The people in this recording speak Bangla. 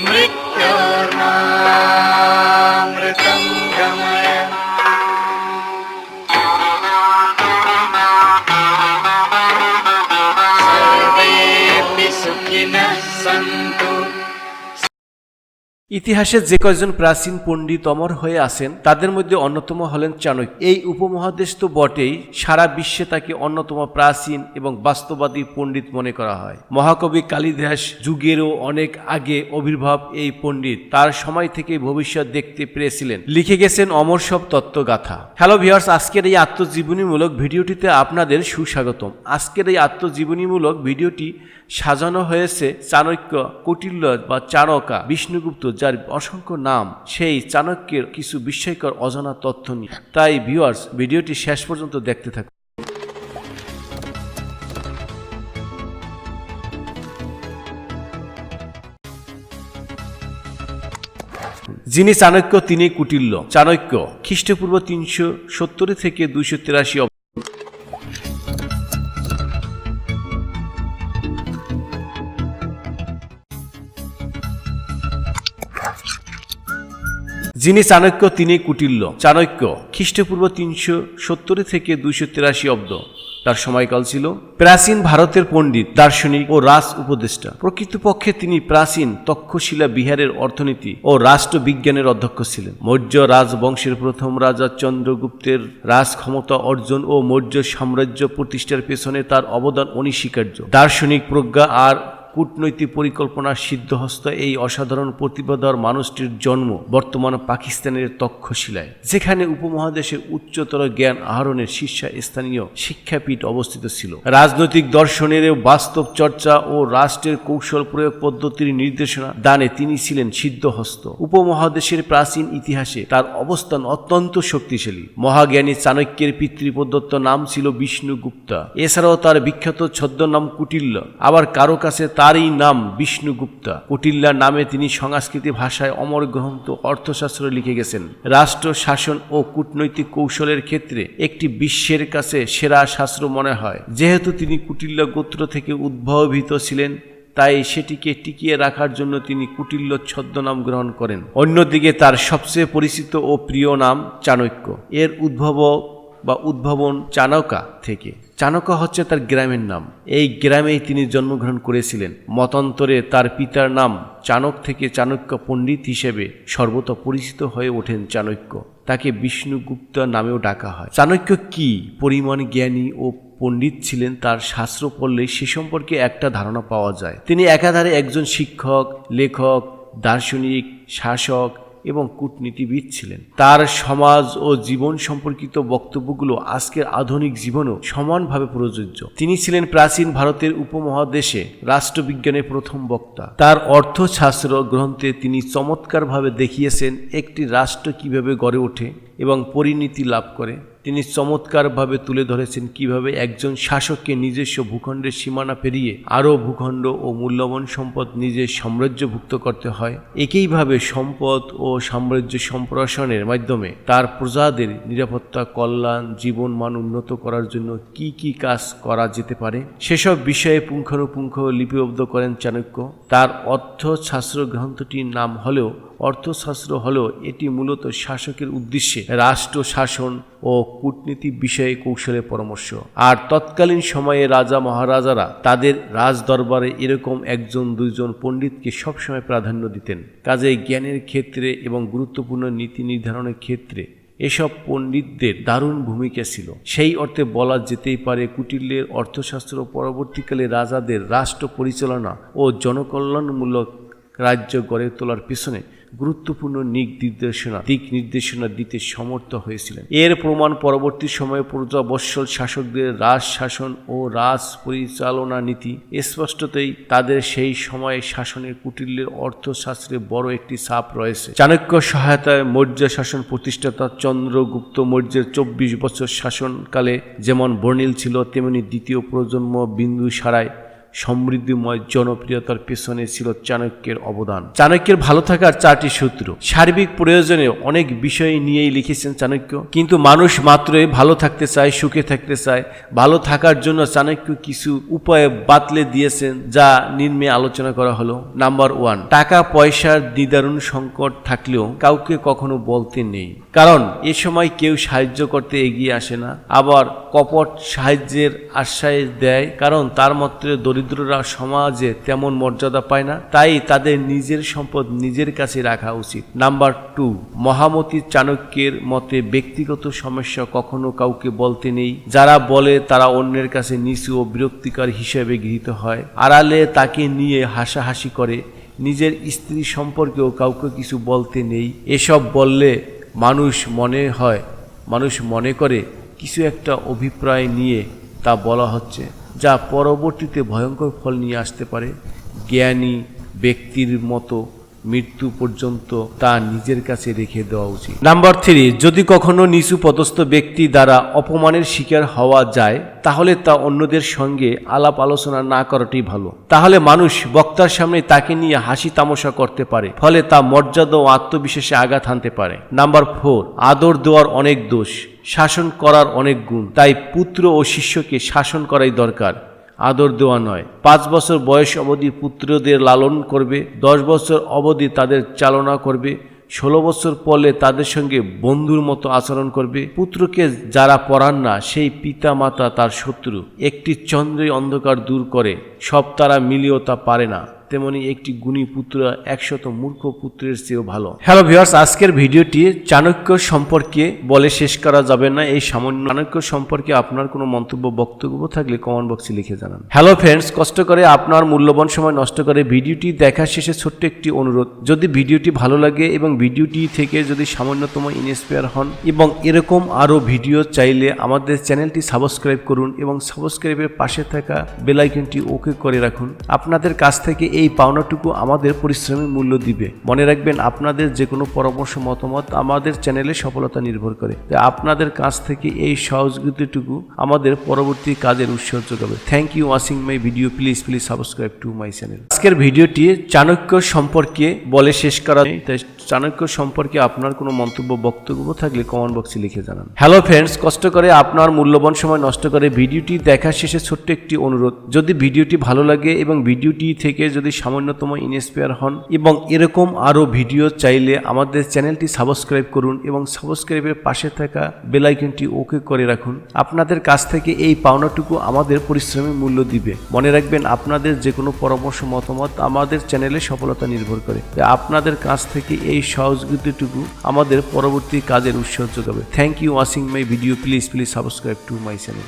मृत्योर्मामृतं ইতিহাসে যে কয়জন প্রাচীন পণ্ডিত অমর হয়ে আছেন, তাদের মধ্যে অন্যতম হলেন চাণক্য। এই উপমহাদেশ তো বটেই, সারা বিশ্বে তাকে অন্যতম প্রাচীন এবং বাস্তবাদী পণ্ডিত মনে করা হয়। মহাকবি কালিদাস যুগেরও অনেক আগে আবির্ভাব এই পণ্ডিত, তার সময় থেকে ভবিষ্যৎ দেখতে পেরেছিলেন। লিখে গেছেন অমর সব তত্ত্বগাথা। হ্যালো ভিউয়ার্স, আজকের এই আত্মজীবনীমূলক ভিডিওটিতে আপনাদের সুস্বাগতম। আজকের এই আত্মজীবনীমূলক ভিডিওটি সাজানো হয়েছে চাণক্য কৌটিল্য বা চাণকা বিষ্ণুগুপ্ত যার অসংখ্য নাম, সেই চাণক্যের কিছু বিস্ময়কর অজানা তথ্য নিয়ে। তাই ভিউয়ার্স ভিডিওটি শেষ পর্যন্ত দেখতে থাকুন। যিনি চাণক্য, তিনি কুটিল্য। চাণক্য, খ্রিস্টপূর্ব তিনশো সত্তর থেকে দুইশো তিরাশি যিনি চাণক্য, তিনি কুটিল্য। চাণক্য, খ্রিস্টপূর্ব তিনশো সত্তর থেকে দুইশো তিরাশি অব্দ। তার সময়কাল ছিল প্রাচীন ভারতের পণ্ডিত, দার্শনিক ও রাজ উপদেষ্টা। প্রকৃতপক্ষে তিনি প্রাচীন তক্ষশিলা বিহারের অর্থনীতি ও রাষ্ট্রবিজ্ঞানের অধ্যক্ষ ছিলেন। মৌর্য রাজবংশের প্রথম রাজা চন্দ্রগুপ্তের রাজ ক্ষমতা অর্জন ও মৌর্য সাম্রাজ্য প্রতিষ্ঠার পেছনে তার অবদান অনস্বীকার্য। দার্শনিক প্রজ্ঞা আর কূটনৈতিক পরিকল্পনার সিদ্ধহস্ত এই অসাধারণ প্রতিভাধর মানুষটির জন্ম বর্তমান পাকিস্তানের তক্ষশিলায়, যেখানে উপমহাদেশের উচ্চতর জ্ঞান আহরণের শীর্ষস্থানীয় শিক্ষাপীঠ অবস্থিত ছিল। রাজনৈতিক দর্শনের বাস্তব চর্চা ও রাষ্ট্রের কৌশল প্রয়োগ পদ্ধতির নির্দেশনা দানে তিনি ছিলেন সিদ্ধহস্ত। উপমহাদেশের প্রাচীন ইতিহাসে তার অবস্থান অত্যন্ত শক্তিশালী। মহাজ্ঞানী চাণক্যের পিতৃপ্রদত্ত নাম ছিল বিষ্ণুগুপ্তা। এছাড়াও তার বিখ্যাত ছদ্মনাম কুটিল্য। আবার কারও কাছে তারই নাম বিষ্ণুগুপ্তা। কুটিল্লার নামে তিনি সংস্কৃতি ভাষায় অমর গ্রন্থ অর্থশাস্ত্র লিখে গেছেন। রাষ্ট্র, শাসন ও কূটনৈতিক কৌশলের ক্ষেত্রে একটি বিশ্বের কাছে সেরা শাস্ত্র মনে হয়। যেহেতু তিনি কুটিল্লা গোত্র থেকে উদ্ভবিত ছিলেন, তাই সেটিকে টিকিয়ে রাখার জন্য তিনি কুটিল্য ছদ্মনাম গ্রহণ করেন। অন্যদিকে তার সবচেয়ে পরিচিত ও প্রিয় নাম চাণক্য। এর উদ্ভব বা উদ্ভাবন চাণকা থেকে। চাণক্য হচ্ছে তার গ্রামের নাম। এই গ্রামেই তিনি জন্মগ্রহণ করেছিলেন। মতান্তরে তার পিতার নাম চাণক থেকে চাণক্য পণ্ডিত হিসেবে সর্বত পরিচিত হয়ে ওঠেন চাণক্য। তাকে বিষ্ণুগুপ্ত নামেও ডাকা হয়। চাণক্য কি পরিমাণ জ্ঞানী ও পণ্ডিত ছিলেন তার শাস্ত্র পড়লে সে সম্পর্কে একটা ধারণা পাওয়া যায়। তিনি একাধারে একজন শিক্ষক, লেখক, দার্শনিক, শাসক এবং কূটনীতিবিদ ছিলেন। তার সমাজ ও জীবন সম্পর্কিত বক্তব্যগুলো আজকের আধুনিক জীবনও সমানভাবে প্রযোজ্য। তিনি ছিলেন প্রাচীন ভারতের উপমহাদেশে রাষ্ট্রবিজ্ঞানের প্রথম বক্তা। তার অর্থশাস্ত্র গ্রন্থে তিনি চমৎকারভাবে দেখিয়েছেন একটি রাষ্ট্র কীভাবে গড়ে ওঠে এবং পরিণতি লাভ করে। তিনি চমৎকারভাবে তুলে ধরেছেন কীভাবে একজন শাসককে নিজস্ব ভূখণ্ডের সীমানা পেরিয়ে আরও ভূখণ্ড ও মূল্যবান সম্পদ নিজের সাম্রাজ্যভুক্ত করতে হয়। একইভাবে সম্পদ ও সাম্রাজ্য সম্প্রসারণের মাধ্যমে তার প্রজাদের নিরাপত্তা, কল্যাণ, জীবনমান উন্নত করার জন্য কি কি কাজ করা যেতে পারে? সেসব বিষয়ে পুঙ্খানুপুঙ্খ লিপিবদ্ধ করেন চাণক্য। তার অর্থশাস্ত্র গ্রন্থটির নাম হলেও অর্থশাস্ত্র হল এটি মূলত শাসকের উদ্দেশ্যে রাষ্ট্র শাসন ও কূটনীতি বিষয়ে কৌশলের পরামর্শ। আর তৎকালীন সময়ে রাজা মহারাজারা তাদের রাজ দরবারে এরকম একজন, দুইজন পণ্ডিতকে সবসময় প্রাধান্য দিতেন। কাজে জ্ঞানের ক্ষেত্রে এবং গুরুত্বপূর্ণ নীতি নির্ধারণের ক্ষেত্রে এসব পণ্ডিতদের দারুণ ভূমিকা ছিল। সেই অর্থে বলা যেতেই পারে কুটিল্যের অর্থশাস্ত্র পরবর্তীকালে রাজাদের রাষ্ট্র পরিচালনা ও জনকল্যাণমূলক রাজ্য গড়ে তোলার পিছনে গুরুত্বপূর্ণ নিক নির্দেশনা, দিক নির্দেশনা দিতে সমর্থ হয়েছিলেন। এর প্রমাণ পরবর্তী সময়ে প্রজাবৎসল শাসকদের রাজ শাসন ও রাজ পরিচালনা নীতি। স্পষ্টতই তাদের সেই সময়ে শাসনের কুটিল্যের অর্থশাস্ত্রে বড় একটি ছাপ রয়েছে। চাণক্য সহায়তায় মৌর্য শাসন প্রতিষ্ঠাতা চন্দ্রগুপ্ত মৌর্যের চব্বিশ বছর শাসনকালে যেমন বর্ণিল ছিল, তেমনি দ্বিতীয় প্রজন্ম বিন্দু সারায় সমৃদ্ধিময় জনপ্রিয়তার পেছনে ছিল চাণক্যের অবদান। চাণক্যের ভালো থাকার চারটি সূত্র। সার্বিক প্রয়োজনে অনেক বিষয় নিয়েই লিখেছেন চাণক্য, কিন্তু মানুষ মাত্রই ভালো থাকতে চায়, সুখে থাকতে চায়। ভালো থাকার জন্য চাণক্য কিছু উপায় বাতলে দিয়েছেন, যা নিম্নে আলোচনা করা হলো। নাম্বার ওয়ান, টাকা, পয়সার নিদারুণ সংকট থাকলেও কাউকে কখনো বলতে নেই। কারণ এ সময় কেউ সাহায্য করতে এগিয়ে আসে না, আবার কপট সাহায্যের আশ্বাস দেয়, কারণ তার মতে দরিদ্ররা সমাজে তেমন মর্যাদা পায় না, তাই তাদের নিজের সম্পদ নিজের কাছে রাখা উচিত। নাম্বার টু, মহামতি চাণক্যের মতে ব্যক্তিগত সমস্যা কখনো কাউকে বলতে নেই। যারা বলে তারা অন্যের কাছে নিচু ও বিরক্তিকর হিসেবে গৃহীত হয়। আড়ালে তাকে নিয়ে হাসাহাসি করে। নিজের স্ত্রী সম্পর্কেও কাউকে কিছু বলতে নেই। এসব বললে মানুষ মনে হয়, মানুষ মনে করে, কিছু একটা অভিপ্রায় নিয়ে তা বলা হচ্ছে। যা পরবর্তীতে ভয়ঙ্কর ফল নিয়ে আসতে পারে। জ্ঞানী ব্যক্তির মতো মৃত্যু পর্যন্ত তা নিজের কাছে রেখে দেওয়া উচিত। নাম্বার থ্রি, যদি কখনো নিচু পদস্থ ব্যক্তি দ্বারা অপমানের শিকার হওয়া যায়, তাহলে তা অন্যদের সঙ্গে আলাপ আলোচনা না করাটাই ভালো। তাহলে মানুষ বক্তার সামনে তাকে নিয়ে হাসি তামাশা করতে পারে, ফলে তা মর্যাদা ও আত্মবিশ্বাসে আঘাত হানতে পারে। নাম্বার ফোর, আদর দেওয়ার অনেক দোষ, শাসন করার অনেক গুণ, তাই পুত্র ও শিষ্যকে শাসন করাই দরকার। আদর দেওয়া নয়। পাঁচ বছর বয়স অবধি পুত্রদের লালন করবে, দশ বছর অবধি তাদের চালনা করবে, ষোলো বছর পরে তাদের সঙ্গে বন্ধুর মতো আচরণ করবে। পুত্রকে যারা পড়ান না, সেই পিতা মাতা তার শত্রু। একটি চন্দ্রই অন্ধকার দূর করে, সব তারা মিলিয়েও তা পারে না। তেমনি একটি গুণী পুত্র, একশত মূর্খ পুত্রের চেয়েও ভালো। হ্যালো ভিউয়ার্স আজকের ভিডিওটি চাণক্য সম্পর্কে বলে শেষ করা যাবে না। এই সামান্য চাণক্য সম্পর্কে আপনার কোনো মন্তব্য, বক্তব্য থাকলে কমেন্ট বক্সে লিখে জানান। হ্যালো ফ্রেন্ডস কষ্ট করে আপনার মূল্যবান সময় নষ্ট করে ভিডিওটি দেখার শেষে ছোট্ট একটি অনুরোধ। যদি ভিডিওটি ভালো লাগে এবং ভিডিওটি থেকে যদি সামান্যতম ইন্সপায়ার হন এবং এরকম আরও ভিডিও চাইলে আমাদের চ্যানেলটি সাবস্ক্রাইব করুন এবং সাবস্ক্রাইবের পাশে থাকা বেল আইকনটি ওকে করে রাখুন। আপনাদের কাছ থেকে এই পাওনাটুকু আমাদের পরিশ্রমের মূল্য দিবে। মনে রাখবেন, আপনাদের যে কোনো পরামর্শ, মতামত আমাদের চ্যানেলে সফলতা নির্ভর করে। তাই আপনাদের কাছ থেকে এই সহযোগিতাটুকু আমাদের পরবর্তী কাজের উৎসাহ যোগাবে thank you watching my video please please subscribe to my channel আজকের ভিডিওটি চাণক্য সম্পর্কে বলে শেষ করা চাণক্য সম্পর্কে আপনার কোনো মন্তব্য, বক্তব্য থাকলে কমেন্ট বক্সে লিখে জানান। হ্যালো ফ্রেন্ডস কষ্ট করে আপনার মূল্যবান সময় নষ্ট করে ভিডিওটি দেখার শেষে ছোট্ট একটি অনুরোধ। যদি ভিডিওটি ভালো লাগে এবং ভিডিওটি থেকে যদি সামান্যতম ইন্সপায়ার হন এবং এরকম আরও ভিডিও চাইলে আমাদের চ্যানেলটি সাবস্ক্রাইব করুন এবং সাবস্ক্রাইবের পাশে থাকা বেল আইকনটি ওকে করে রাখুন। আপনাদের কাছ থেকে এই পাওনাটুকু আমাদের পরিশ্রমের মূল্য দিবে। মনে রাখবেন, আপনাদের যে কোনো পরামর্শ, মতামত আমাদের চ্যানেলে সফলতা নির্ভর করে। আপনাদের কাছ থেকে এই সহযোগিতাটুকু আমাদের পরবর্তী কাজের উৎসাহ যোগাবে। Thank you watching my video please please subscribe to my channel